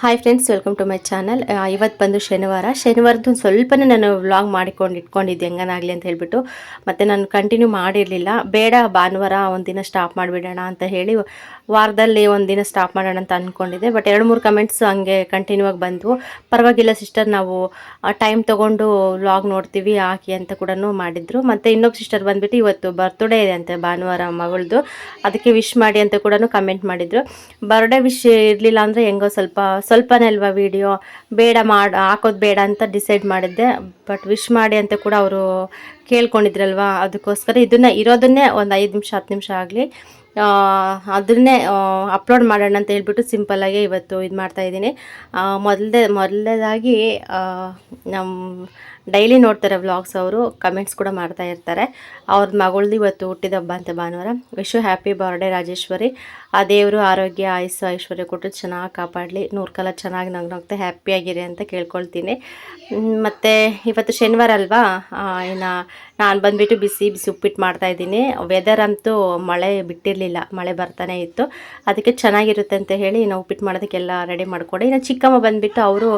Hi friends welcome to my channel ಇವತ್ತು ಬಂದು ಶನಿವಾರ. ಶನಿವಾರದ್ದು ಸ್ವಲ್ಪನೇ ನಾನು ವ್ಲಾಗ್ ಮಾಡಿಕೊಂಡು ಇಟ್ಕೊಂಡಿದ್ದೆ, ಹೆಂಗನಾಗಲಿ ಅಂತ ಹೇಳಿಬಿಟ್ಟು. ಮತ್ತು ನಾನು ಕಂಟಿನ್ಯೂ ಮಾಡಿರಲಿಲ್ಲ. ಬೇಡ, ಭಾನುವಾರ ಒಂದಿನ ಸ್ಟಾಪ್ ಮಾಡಿಬಿಡೋಣ ಅಂತ ಹೇಳಿ ವಾರದಲ್ಲಿ ಒಂದಿನ ಸ್ಟಾಪ್ ಮಾಡೋಣ ಅಂತ ಅಂದ್ಕೊಂಡಿದ್ದೆ ಬಟ್ ಎರಡು ಮೂರು ಕಮೆಂಟ್ಸ್ ಹಂಗೆ ಕಂಟಿನ್ಯೂ ಆಗಿ ಬಂದವು. ಪರವಾಗಿಲ್ಲ ಸಿಸ್ಟರ್ ನಾವು ಟೈಮ್ ತೊಗೊಂಡು ವ್ಲಾಗ್ ನೋಡ್ತೀವಿ, ಹಾಕಿ ಅಂತ ಕೂಡ ಮಾಡಿದ್ರು. ಮತ್ತು ಇನ್ನೊಬ್ಬ ಸಿಸ್ಟರ್ ಬಂದುಬಿಟ್ಟು ಇವತ್ತು ಬರ್ತ್ಡೇ ಇದೆ ಅಂತೆ, ಭಾನುವಾರ ಮಗಳದು ಅದಕ್ಕೆ ವಿಶ್ ಮಾಡಿ ಅಂತ ಕೂಡ ಕಮೆಂಟ್ ಮಾಡಿದರು. ಬರ್ಡೇ ವಿಶ್ ಇರಲಿಲ್ಲ ಅಂದರೆ ಹೆಂಗೋ ಸ್ವಲ್ಪ ಸ್ವಲ್ಪನೇ ಅಲ್ವಾ ವಿಡಿಯೋ ಬೇಡ ಮಾಡಿ, ಹಾಕೋದು ಬೇಡ ಅಂತ ಡಿಸೈಡ್ ಮಾಡಿದ್ದೆ. ಬಟ್ ವಿಶ್ ಮಾಡಿ ಅಂತ ಕೂಡ ಅವರು ಕೇಳ್ಕೊಂಡಿದ್ರಲ್ವಾ? ಅದಕ್ಕೋಸ್ಕರ ಇದನ್ನ ಇರೋದನ್ನೇ ಒಂದು ಐದು ನಿಮಿಷ, ಹತ್ತು ನಿಮಿಷ ಆಗಲಿ. ಅದನ್ನೇ ಅಪ್ಲೋಡ್ ಮಾಡೋಣ ಅಂತ ಹೇಳ್ಬಿಟ್ಟು ಸಿಂಪಲ್ಲಾಗೆ ಇವತ್ತು ಇದು ಮಾಡ್ತಾಯಿದ್ದೀನಿ ಮೊದಲದೇ, ಮೊದಲನೇದಾಗಿ ನಮ್ಮ ಡೈಲಿ ನೋಡ್ತಾರೆ ವ್ಲಾಗ್ಸ್ ಅವರು ಕಮೆಂಟ್ಸ್ ಕೂಡ ಮಾಡ್ತಾ ಇರ್ತಾರೆ. ಅವ್ರ ಮಗಳ್ದು ಇವತ್ತು ಹುಟ್ಟಿದ ಹಬ್ಬ ಅಂತ ಭಾನುವಾರ. Wish you happy birthday Rajeshwari. ಆ ದೇವರು ಆರೋಗ್ಯ, ಆಯುಸ್ಸು, ಐಶ್ವರ್ಯ ಕೊಟ್ಟು ಚೆನ್ನಾಗಿ ಕಾಪಾಡಲಿ. ನೂರು ಕಾಲ ಚೆನ್ನಾಗಿ ನಗ್ ನೋಗ್ತಾ ಹ್ಯಾಪಿಯಾಗಿರಿ ಅಂತ ಕೇಳ್ಕೊಳ್ತೀನಿ. ಮತ್ತು ಇವತ್ತು ಶನಿವಾರ ಅಲ್ವಾ? ಇನ್ನು ನಾನು ಬಂದುಬಿಟ್ಟು ಬಿಸಿ ಬಿಸಿ ಉಪ್ಪಿಟ್ಟು ಮಾಡ್ತಾಯಿದ್ದೀನಿ ವೆದರ್ ಅಂತೂ ಮಳೆ ಬಿಟ್ಟಿರಲಿಲ್ಲ, ಮಳೆ ಬರ್ತಾನೆ ಇತ್ತು. ಅದಕ್ಕೆ ಚೆನ್ನಾಗಿರುತ್ತೆ ಅಂತ ಹೇಳಿ ನಾವು ಉಪ್ಪಿಟ್ಟು ಮಾಡೋದಕ್ಕೆಲ್ಲ ರೆಡಿ ಮಾಡಿಕೊಡಿ. ಇನ್ನು ಚಿಕ್ಕಮ್ಮ ಬಂದುಬಿಟ್ಟು ಅವರು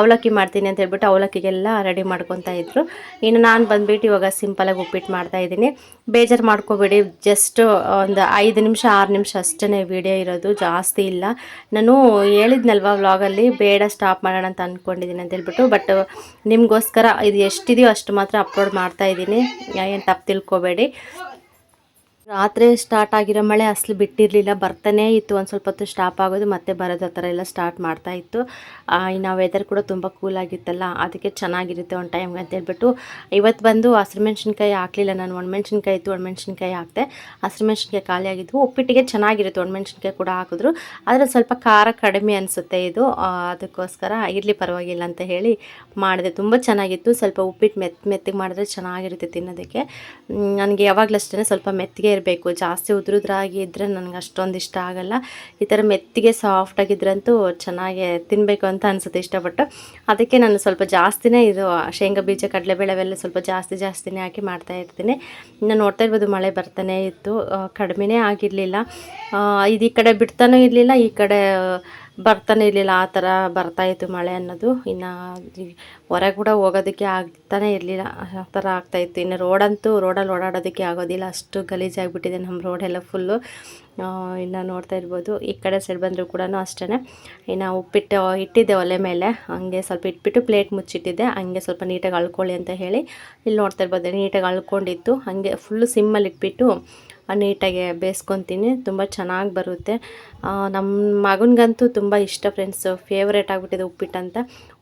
ಅವಲಕ್ಕಿ ಮಾಡ್ತೀನಿ ಅಂತ ಹೇಳ್ಬಿಟ್ಟು ಅವಲಕ್ಕಿಗೆಲ್ಲ ರೆಡಿ ಮಾಡ್ಕೊತಾ ಇದ್ರು. ಇನ್ನು ನಾನು ಬಂದ್ಬಿಟ್ಟು ಇವಾಗ ಸಿಂಪಲಾಗಿ ಉಪ್ಪಿಟ್ಟು ಮಾಡ್ತಾ ಇದ್ದೀನಿ. ಬೇಜಾರು ಮಾಡ್ಕೋಬೇಡಿ. ಜಸ್ಟ್ ಒಂದು ಐದು ನಿಮಿಷ, ಆರು ನಿಮಿಷ ಅಷ್ಟೇ ವಿಡಿಯೋ ಇರೋದು. ಜಾಸ್ತಿ ಇಲ್ಲ. ನಾನು ಹೇಳಿದ್ನಲ್ವ ವ್ಲಾಗಲ್ಲಿ ಬೇಡ ಸ್ಟಾಪ್ ಮಾಡೋಣ ಅಂತ ಅಂದ್ಕೊಂಡಿದ್ದೀನಿ ಅಂತ ಹೇಳ್ಬಿಟ್ಟು. ಬಟ್ ನಿಮಗೋಸ್ಕರ ಇದು ಎಷ್ಟಿದೆಯೋ ಅಷ್ಟು ಮಾತ್ರ ಅಪ್ಲೋಡ್ ಮಾಡ್ತಾ ಇದ್ದೀನಿ. ಏನು ತಪ್ಪು ತಿಳ್ಕೊಬೇಡಿ. ರಾತ್ರಿ ಸ್ಟಾರ್ಟ್ ಆಗಿರೋ ಮಳೆ ಅಸಲು ಬಿಟ್ಟಿರಲಿಲ್ಲ, ಬರ್ತಾನೇ ಇತ್ತು. ಒಂದು ಸ್ವಲ್ಪ ಹೊತ್ತು ಸ್ಟಾಪ್ ಆಗೋದು, ಮತ್ತೆ ಬರೋದು ಆ ಥರ ಎಲ್ಲ ಸ್ಟಾರ್ಟ್ ಮಾಡ್ತಾ ಇತ್ತು. ಇನ್ನು ವೆದರ್ ಕೂಡ ತುಂಬ ಕೂಲ್ ಆಗಿತ್ತಲ್ಲ, ಅದಕ್ಕೆ ಚೆನ್ನಾಗಿರುತ್ತೆ ಒಂದು ಟೈಮ್ಗೆ ಅಂತ ಹೇಳ್ಬಿಟ್ಟು. ಇವತ್ತು ಬಂದು ಹಸಿರು ಮೆಣಸಿನ್ಕಾಯಿ ಹಾಕಲಿಲ್ಲ ನಾನು. ಒಣಮೆಣ್ಸಿನ್ಕಾಯಿ ಇತ್ತು ಒಣಮೆಣ್ಸಿನ್ಕಾಯಿ ಹಾಕ್ತೆ ಹಸಿರು ಮೆಣಸಿನ್ಕಾಯಿ ಖಾಲಿ ಆಗಿದ್ವು. ಉಪ್ಪಿಟ್ಟಿಗೆ ಚೆನ್ನಾಗಿರುತ್ತೆ ಒಣಮೆಣ್ಸಿನ್ಕಾಯಿ ಕೂಡ ಹಾಕಿದ್ರು. ಆದರೆ ಸ್ವಲ್ಪ ಖಾರ ಕಡಿಮೆ ಅನಿಸುತ್ತೆ ಇದು. ಅದಕ್ಕೋಸ್ಕರ ಇರಲಿ ಪರವಾಗಿಲ್ಲ ಅಂತ ಹೇಳಿ ಮಾಡಿದೆ. ತುಂಬ ಚೆನ್ನಾಗಿತ್ತು. ಸ್ವಲ್ಪ ಉಪ್ಪಿಟ್ಟು ಮೆತ್ತ ಮೆತ್ತಿಗೆ ಮಾಡಿದ್ರೆ ಚೆನ್ನಾಗಿರುತ್ತೆ ತಿನ್ನೋದಕ್ಕೆ. ನನಗೆ ಯಾವಾಗಲೂ ಅಷ್ಟೇ ಸ್ವಲ್ಪ ಮೆತ್ತಿಗೆ ಇರಬೇಕು. ಜಾಸ್ತಿ ಉದ್ರುದ್ರಾಗಿ ಇದ್ದರೆ ನನಗೆ ಅಷ್ಟೊಂದು ಇಷ್ಟ ಆಗಲ್ಲ. ಈ ಥರ ಮೆತ್ತಿಗೆ ಸಾಫ್ಟಾಗಿದ್ರಂತೂ ಚೆನ್ನಾಗಿ ತಿನ್ನಬೇಕು ಅಂತ ಅನಿಸುತ್ತೆ ಇಷ್ಟಪಟ್ಟು. ಅದಕ್ಕೆ ನಾನು ಸ್ವಲ್ಪ ಜಾಸ್ತಿನೇ ಇದು ಶೇಂಗಾ ಬೀಜ, ಕಡಲೆಬೇಳೆ ಅವೆಲ್ಲ ಸ್ವಲ್ಪ ಜಾಸ್ತಿ ಜಾಸ್ತಿನೇ ಹಾಕಿ ಮಾಡ್ತಾ ಇರ್ತೀನಿ. ಇನ್ನು ನೋಡ್ತಾ ಇರ್ಬೋದು ಮಳೆ ಬರ್ತಾನೆ ಇತ್ತು. ಕಡಿಮೆನೇ ಆಗಿರಲಿಲ್ಲ. ಇದು ಈ ಕಡೆ ಬಿಡ್ತಾನೂ ಇರಲಿಲ್ಲ, ಈ ಕಡೆ ಬರ್ತಾನೆ ಇರಲಿಲ್ಲ, ಆ ಥರ ಬರ್ತಾಯಿತ್ತು ಮಳೆ ಅನ್ನೋದು. ಇನ್ನು ಹೊರಗೆ ಕೂಡ ಹೋಗೋದಕ್ಕೆ ಆಗ್ತಾನೆ ಇರಲಿಲ್ಲ, ಆ ಥರ ಆಗ್ತಾಯಿತ್ತು ಇನ್ನು ರೋಡಂತೂ ರೋಡಲ್ಲಿ ಓಡಾಡೋದಕ್ಕೆ ಆಗೋದಿಲ್ಲ, ಅಷ್ಟು ಗಲೀಜಾಗಿಬಿಟ್ಟಿದೆ ನಮ್ಮ ರೋಡೆಲ್ಲ ಫುಲ್ಲು ಇನ್ನು ನೋಡ್ತಾ ಇರ್ಬೋದು. ಈ ಕಡೆ ಸೈಡ್ ಬಂದರೂ ಕೂಡ ಅಷ್ಟೇ ಇನ್ನು ಉಪ್ಪಿಟ್ಟು, ಇಟ್ಟಿದ್ದೆ ಒಲೆ ಮೇಲೆ. ಹಂಗೆ ಸ್ವಲ್ಪ ಇಟ್ಬಿಟ್ಟು ಪ್ಲೇಟ್ ಮುಚ್ಚಿಟ್ಟಿದ್ದೆ. ಹಂಗೆ ಸ್ವಲ್ಪ ನೀಟಾಗಿ ಅಳ್ಕೊಳ್ಳಿ ಅಂತ ಹೇಳಿ ಇಲ್ಲಿ ನೋಡ್ತಾ ಇರ್ಬೋದು. ನೀಟಾಗಿ ಅಳ್ಕೊಂಡಿತ್ತು. ಹಾಗೆ ಫುಲ್ಲು ಸಿಮ್ಮಲ್ಲಿ ಇಟ್ಬಿಟ್ಟು ನೀಟಾಗಿ ಬೇಯಿಸ್ಕೊತೀನಿ. ತುಂಬ ಚೆನ್ನಾಗಿ ಬರುತ್ತೆ. ನಮ್ಮ ಮಗನಿಗಂತೂ ತುಂಬ ಇಷ್ಟ ಫ್ರೆಂಡ್ಸ್ ಫೇವ್ರೇಟ್ ಆಗಿಬಿಟ್ಟಿದೆ ಉಪ್ಪಿಟ್ಟು ಅಂತ.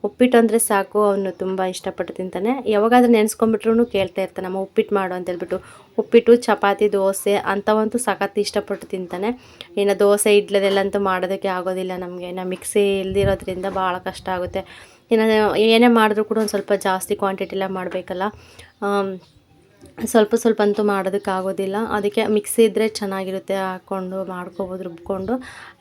ಉಪ್ಪಿಟ್ಟು ಅಂದರೆ ಸಾಕು, ಅವನು ತುಂಬ ಇಷ್ಟಪಟ್ಟು ತಿಂತಾನೆ. ಯಾವಾಗಾದ್ರೂ ನೆನೆಸ್ಕೊಂಬಿಟ್ರು ಕೇಳ್ತಾ ಇರ್ತಾನೆ ನಮ್ಮ ಉಪ್ಪಿಟ್ಟು ಮಾಡು ಅಂತ ಹೇಳ್ಬಿಟ್ಟು. ಉಪ್ಪಿಟ್ಟು, ಚಪಾತಿ, ದೋಸೆ ಅಂಥವಂತೂ ಸಖತ್ ಇಷ್ಟಪಟ್ಟು ತಿಂತಾನೆ. ಇನ್ನು ದೋಸೆ, ಇಡ್ಲದೆಲ್ಲಂತೂ ಮಾಡೋದಕ್ಕೆ ಆಗೋದಿಲ್ಲ ನಮಗೆ. ನಾವು ಮಿಕ್ಸಿ ಇಲ್ದಿರೋದ್ರಿಂದ ಭಾಳ ಕಷ್ಟ ಆಗುತ್ತೆ. ಇನ್ನು ಏನೇ ಮಾಡಿದ್ರು ಕೂಡ ಒಂದು ಸ್ವಲ್ಪ ಜಾಸ್ತಿ ಕ್ವಾಂಟಿಟಿಲ್ಲ ಮಾಡಬೇಕಲ್ಲ. ಸ್ವಲ್ಪ ಸ್ವಲ್ಪ ಅಂತೂ ಮಾಡೋದಕ್ಕಾಗೋದಿಲ್ಲ. ಅದಕ್ಕೆ ಮಿಕ್ಸಿ ಇದ್ದರೆ ಚೆನ್ನಾಗಿರುತ್ತೆ, ಹಾಕ್ಕೊಂಡು ಮಾಡ್ಕೊಬೋದು, ರುಬ್ಕೊಂಡು.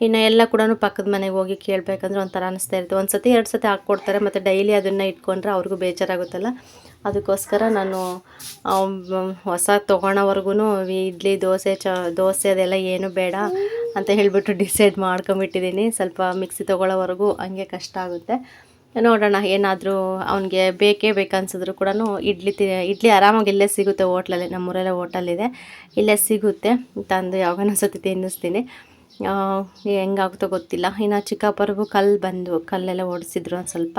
ಇನ್ನು ಎಲ್ಲ ಕೂಡ ಪಕ್ಕದ ಮನೆಗೆ ಹೋಗಿ ಕೇಳಬೇಕಂದ್ರೆ ಒಂಥರ ಅನಿಸ್ತಾ ಇರುತ್ತೆ. ಒಂದು ಸತಿ ಎರಡು ಸತಿ ಹಾಕ್ಕೊಡ್ತಾರೆ, ಮತ್ತು ಡೈಲಿ ಅದನ್ನು ಇಟ್ಕೊಂಡ್ರೆ ಅವ್ರಿಗೂ ಬೇಜಾರಾಗುತ್ತಲ್ಲ. ಅದಕ್ಕೋಸ್ಕರ ನಾನು ಹೊಸ ತೊಗೊಳೋವರೆಗೂ ಇಡ್ಲಿ, ದೋಸೆ, ಚ, ದೋಸೆ ಅದೆಲ್ಲ ಏನು ಬೇಡ ಅಂತ ಹೇಳಿಬಿಟ್ಟು ಡಿಸೈಡ್ ಮಾಡ್ಕೊಂಬಿಟ್ಟಿದ್ದೀನಿ. ಸ್ವಲ್ಪ ಮಿಕ್ಸಿ ತೊಗೊಳೋವರೆಗೂ ಹಂಗೆ ಕಷ್ಟ ಆಗುತ್ತೆ. ನೋಡೋಣ, ಏನಾದರೂ ಅವನಿಗೆ ಬೇಕೇ ಬೇಕನ್ಸಿದ್ರು ಕೂಡ ಇಡ್ಲಿ ತಿ, ಇಡ್ಲಿ ಆರಾಮಾಗಿ ಇಲ್ಲೇ ಸಿಗುತ್ತೆ ಹೋಟ್ಲಲ್ಲಿ ನಮ್ಮೂರಲ್ಲೇ ಇದೆ ಇಲ್ಲೇ ಸಿಗುತ್ತೆ. ತಂದು ಯಾವಾಗ ಸತಿ ತಿನ್ನಿಸ್ತೀನಿ. ಹೆಂಗಾಗುತ್ತೋ ಗೊತ್ತಿಲ್ಲ. ಇನ್ನು ಚಿಕ್ಕಪ್ಪರಿಗೂ ಕಲ್ಲು ಬಂದು ಕಲ್ಲೆಲ್ಲ ಓಡಿಸಿದ್ರು ಒಂದು ಸ್ವಲ್ಪ.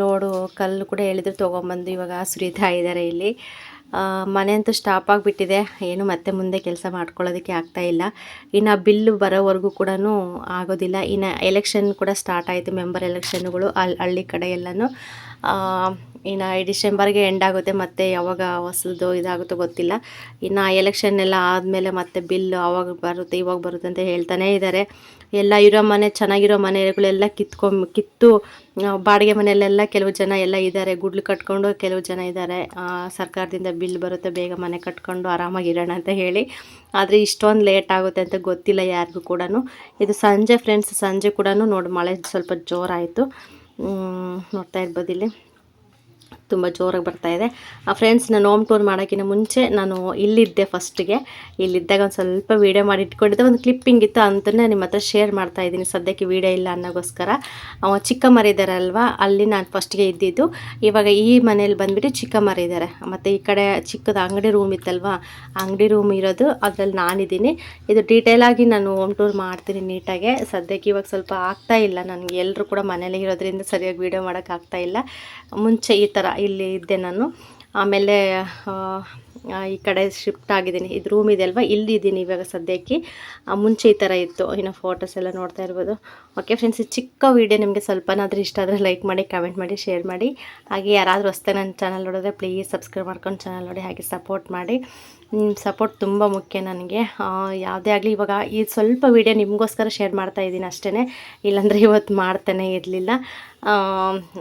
ಲೋಡು ಕಲ್ಲು ಕೂಡ ಹೇಳಿದ್ರು, ತೊಗೊಂಬಂದು ಇವಾಗ ಸುರಿತಾ ಇದ್ದಾರೆ ಇಲ್ಲಿ. ಮನೆ ಅಂತೂ ಸ್ಟಾಪ್ ಆಗಿಬಿಟ್ಟಿದೆ. ಏನು ಮತ್ತೆ ಮುಂದೆ ಕೆಲಸ ಮಾಡ್ಕೊಳ್ಳೋದಕ್ಕೆ ಇಲ್ಲ. ಇನ್ನು ಬಿಲ್ಲು ಬರೋವರೆಗೂ ಕೂಡ ಆಗೋದಿಲ್ಲ. ಇನ್ನು ಎಲೆಕ್ಷನ್ ಕೂಡ ಸ್ಟಾರ್ಟ್ ಆಯಿತು. ಮೆಂಬರ್ ಎಲೆಕ್ಷನ್ಗಳು ಅಲ್ಲಿ ಹಳ್ಳಿ ಕಡೆ ಎಲ್ಲನೂ. ಇನ್ನು ಡಿಸೆಂಬರ್ಗೆ ಎಂಡ್ ಆಗುತ್ತೆ. ಮತ್ತೆ ಯಾವಾಗ ಹೊಸದು ಇದಾಗುತ್ತೋ ಗೊತ್ತಿಲ್ಲ. ಇನ್ನು ಎಲೆಕ್ಷನ್ ಎಲ್ಲ ಆದಮೇಲೆ ಮತ್ತೆ ಬಿಲ್ ಅವಾಗ ಬರುತ್ತೆ, ಇವಾಗ ಬರುತ್ತೆ ಅಂತ ಹೇಳ್ತಾನೇ ಇದ್ದಾರೆ ಎಲ್ಲ ಇರೋ ಮನೆ, ಚೆನ್ನಾಗಿರೋ ಮನೆಗಳೆಲ್ಲ ಕಿತ್ಕೊ ಕಿತ್ತು ಬಾಡಿಗೆ ಮನೆಯಲ್ಲೆಲ್ಲ ಕೆಲವು ಜನ ಎಲ್ಲ ಇದ್ದಾರೆ. ಗುಡ್ಲು ಕಟ್ಕೊಂಡು ಕೆಲವು ಜನ ಇದ್ದಾರೆ. ಸರ್ಕಾರದಿಂದ ಬಿಲ್ ಬರುತ್ತೆ, ಬೇಗ ಮನೆ ಕಟ್ಕೊಂಡು ಆರಾಮಾಗಿರೋಣ ಅಂತ ಹೇಳಿ. ಆದರೆ ಇಷ್ಟೊಂದು ಲೇಟ್ ಆಗುತ್ತೆ ಅಂತ ಗೊತ್ತಿಲ್ಲ ಯಾರಿಗೂ ಕೂಡ ಇದು ಸಂಜೆ ಫ್ರೆಂಡ್ಸ್ ಸಂಜೆ ಕೂಡ ನೋಡಿ, ಮಳೆ ಸ್ವಲ್ಪ ಜೋರಾಯಿತು. ನೋಡ್ತಾ ಇರ್ಬೋದು ಇಲ್ಲಿ. ತುಂಬ ಜೋರಾಗಿ ಬರ್ತಾ ಇದೆ. ಫ್ರೆಂಡ್ಸ್ ನಾನು ಹೋಮ್ ಟೂರ್ ಮಾಡೋಕ್ಕಿಂತ ಮುಂಚೆ ನಾನು ಇಲ್ಲಿದ್ದೆ ಫಸ್ಟಿಗೆ ಇಲ್ಲಿದ್ದಾಗ ಒಂದು ಸ್ವಲ್ಪ ವೀಡಿಯೋ ಮಾಡಿ ಇಟ್ಕೊಂಡಿದ್ದೆ. ಒಂದು ಕ್ಲಿಪ್ಪಿಂಗ್ ಇತ್ತು ಅಂತಲೇ ನಿಮ್ಮ ಹತ್ರ ಶೇರ್ ಮಾಡ್ತಾ ಇದ್ದೀನಿ. ಸದ್ಯಕ್ಕೆ ವೀಡಿಯೋ ಇಲ್ಲ ಅನ್ನೋಗೋಸ್ಕರ. ಚಿಕ್ಕ ಇದ್ದಾರಲ್ವ? ಅಲ್ಲಿ ನಾನು ಫಸ್ಟಿಗೆ ಇದ್ದಿದ್ದು. ಇವಾಗ ಈ ಮನೇಲಿ ಬಂದುಬಿಟ್ಟು ಚಿಕ್ಕ ಇದ್ದಾರೆ. ಮತ್ತು ಈ ಕಡೆ ಚಿಕ್ಕದ ಅಂಗಡಿ ರೂಮ್ ಇತ್ತಲ್ವಾ? ಅಂಗಡಿ ರೂಮ್ ಇರೋದು, ಅದರಲ್ಲಿ ನಾನಿದ್ದೀನಿ. ಇದು ಡೀಟೇಲ್ ಆಗಿ ನಾನು ಹೋಮ್ ಟೂರ್ ಮಾಡ್ತೀನಿ ನೀಟಾಗೆ. ಸದ್ಯಕ್ಕೆ ಇವಾಗ ಸ್ವಲ್ಪ ಆಗ್ತಾ ಇಲ್ಲ. ನನಗೆ ಎಲ್ಲರೂ ಕೂಡ ಮನೇಲಿ ಇರೋದ್ರಿಂದ ಸರಿಯಾಗಿ ವೀಡಿಯೋ ಮಾಡೋಕ್ಕಾಗ್ತಾ ಇಲ್ಲ. ಮುಂಚೆ ಈ ಥರ ಇಲ್ಲಿ ಇದ್ದೆ ನಾನು. ಆಮೇಲೆ ಈ ಕಡೆ ಶಿಫ್ಟ್ ಆಗಿದ್ದೀನಿ. ಇದು ರೂಮ್ ಇದೆ ಅಲ್ವಾ? ಇಲ್ಲಿ ಇದ್ದೀನಿ ಇವಾಗ ಸದ್ಯಕ್ಕೆ. ಮುಂಚೆ ಈ ಥರ ಇತ್ತು. ಇನ್ನು ಫೋಟೋಸ್ ಎಲ್ಲ ನೋಡ್ತಾ ಇರ್ಬೋದು. ಓಕೆ ಫ್ರೆಂಡ್ಸ್ ಈ ಚಿಕ್ಕ ವೀಡಿಯೋ ನಿಮಗೆ ಸ್ವಲ್ಪನಾದರೂ ಇಷ್ಟ ಆದರೆ ಲೈಕ್ ಮಾಡಿ ಕಮೆಂಟ್ ಮಾಡಿ ಶೇರ್ ಮಾಡಿ. ಹಾಗೆ ಯಾರಾದರೂ ಹೊಸ್ತೆ ನನ್ನ ಚಾನಲ್ ನೋಡಿದ್ರೆ ಪ್ಲೀಸ್ ಸಬ್ಸ್ಕ್ರೈಬ್ ಮಾಡ್ಕೊಂಡು ಚಾನಲ್ ನೋಡಿ, ಹಾಗೆ ಸಪೋರ್ಟ್ ಮಾಡಿ. ಸಪೋರ್ಟ್ ತುಂಬ ಮುಖ್ಯ ನನಗೆ. ಯಾವುದೇ ಆಗಲಿ ಇವಾಗ ಈ ಸ್ವಲ್ಪ ವೀಡಿಯೋ ನಿಮಗೋಸ್ಕರ ಶೇರ್ ಮಾಡ್ತಾ ಇದ್ದೀನಿ ಅಷ್ಟೇ ಇಲ್ಲಾಂದರೆ ಇವತ್ತು ಮಾಡ್ತಾನೆ ಇರಲಿಲ್ಲ.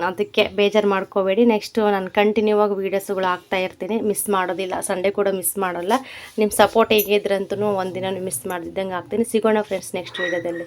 ಅದಕ್ಕೆ ಬೇಜಾರು ಮಾಡ್ಕೋಬೇಡಿ. ನೆಕ್ಸ್ಟು ನಾನು ಕಂಟಿನ್ಯೂ ಆಗಿ ವೀಡಿಯೋಸ್ಗಳು ಆಗ್ತಾ ಇರ್ತೀನಿ. ಮಿಸ್ ಮಾಡೋದಿಲ್ಲ. ಸಂಡೇ ಕೂಡ ಮಿಸ್ ಮಾಡೋಲ್ಲ. ನಿಮ್ಮ ಸಪೋರ್ಟ್ ಹೇಗಿದ್ರಂತೂ ಒಂದಿನ ಮಿಸ್ ಮಾಡಿದ್ದಂಗೆ ಆಗ್ತೀನಿ. ಸಿಗೋಣ ಫ್ರೆಂಡ್ಸ್ ನೆಕ್ಸ್ಟ್ ವೀಡಿಯೋದಲ್ಲಿ